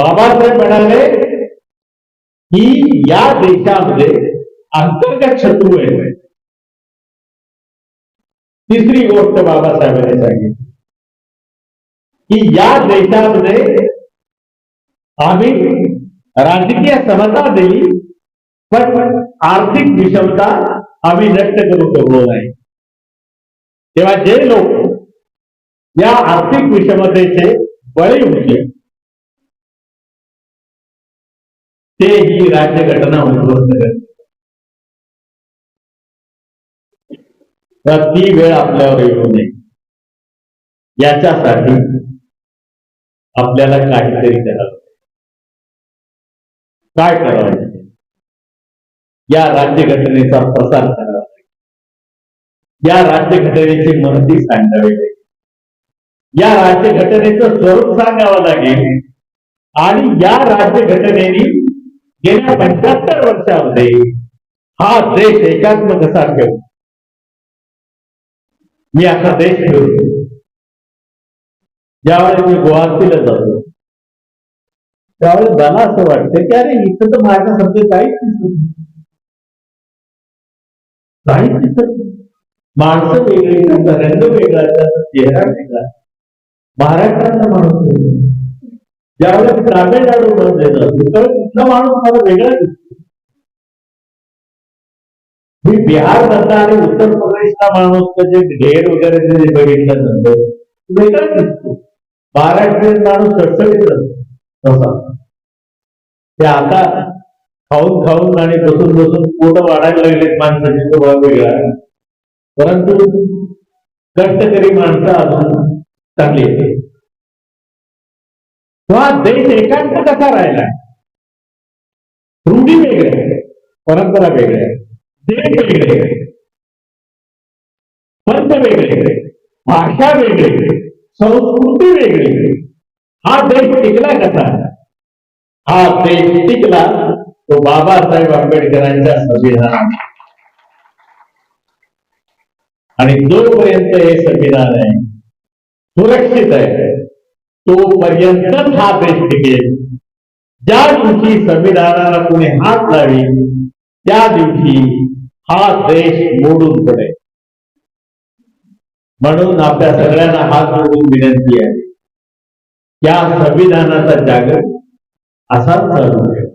बाबासाहेब म्हणाले की या देशामध्ये अंतर्गत शत्रू आहे तिसरी गोष्ट बाबासाहेबांनी सांगितली. की या देशामध्ये आम्ही राजकीय समता दिली, पण आर्थिक विषमता आम्ही नष्ट करू शकलो नाही. तेव्हा जे लोक या आर्थिक विषमतेचे बळी होते ते ही राज्यघटना उद्ध्वस्त करते. ती वेळ आपल्यावर येऊ नये. याच्यासाठी आपल्याला काहीतरी करावं काय करावं या राज्यघटनेचा प्रसार करावा या राज्यघटनेची महती सांगावी लागेल. या राज्यघटनेचं स्वरूप सांगावं लागेल. आणि या राज्यघटनेने गेल्या पंच्याहत्तर वर्षामध्ये हा देश एकात्म कसा ठेवू मी असा देश ठेवतो ज्यावेळेस मी गुवाहाटीला जातो त्यावेळेस मला असं वाटतं की अरे इथं तर माझ्या माझ्यासारखं काहीच दिसत काहीच दिसत माणसं वेगळी रंग वेगळा त्यांचा चेहरा वेगळा. महाराष्ट्रातला माणूस वेगळा. ज्यावेळेस तामिळनाडू मध्ये जातो त्यावेळेस तिथला माणूस मला वेगळा दिसतो? मी बिहार मधला आणि उत्तर प्रदेशचा माणूस जे ढेर वगैरे जे बघितलं जातं वेगळा दिसतो. महाराष्ट्रीयन माणूस सडसडीत असतो तसा. ते आता खाऊन खाऊन आणि बसून बसून पोट वाढायला लागलेत माणसाचे स्वभाव वेगळा परंतु कष्टकरी माणसं अजून चांगली आहेत. हा देश एकांत कसा राहिला रूढी वेगळ्या परंपरा वेगळ्या देश वेगळे पंत वेगळे भाषा वेगळी संस्कृती वेगळी हा देश टिकला कसा? हा देश टिकला तो बाबासाहेब आंबेडकरांच्या संविधानात आणि जोपर्यंत हे संविधान आहे सुरक्षित आहे तोपर्यंतच हा देश टिकेल ज्या दिवशी संविधानाला कोणी हात लावी, त्या दिवशी हा देश मोडून पड़े म्हणून आपल्या सगळ्यांना हात जोडून विनंती आहे, या संविधानाचा जागर असाच चालू ठेवा.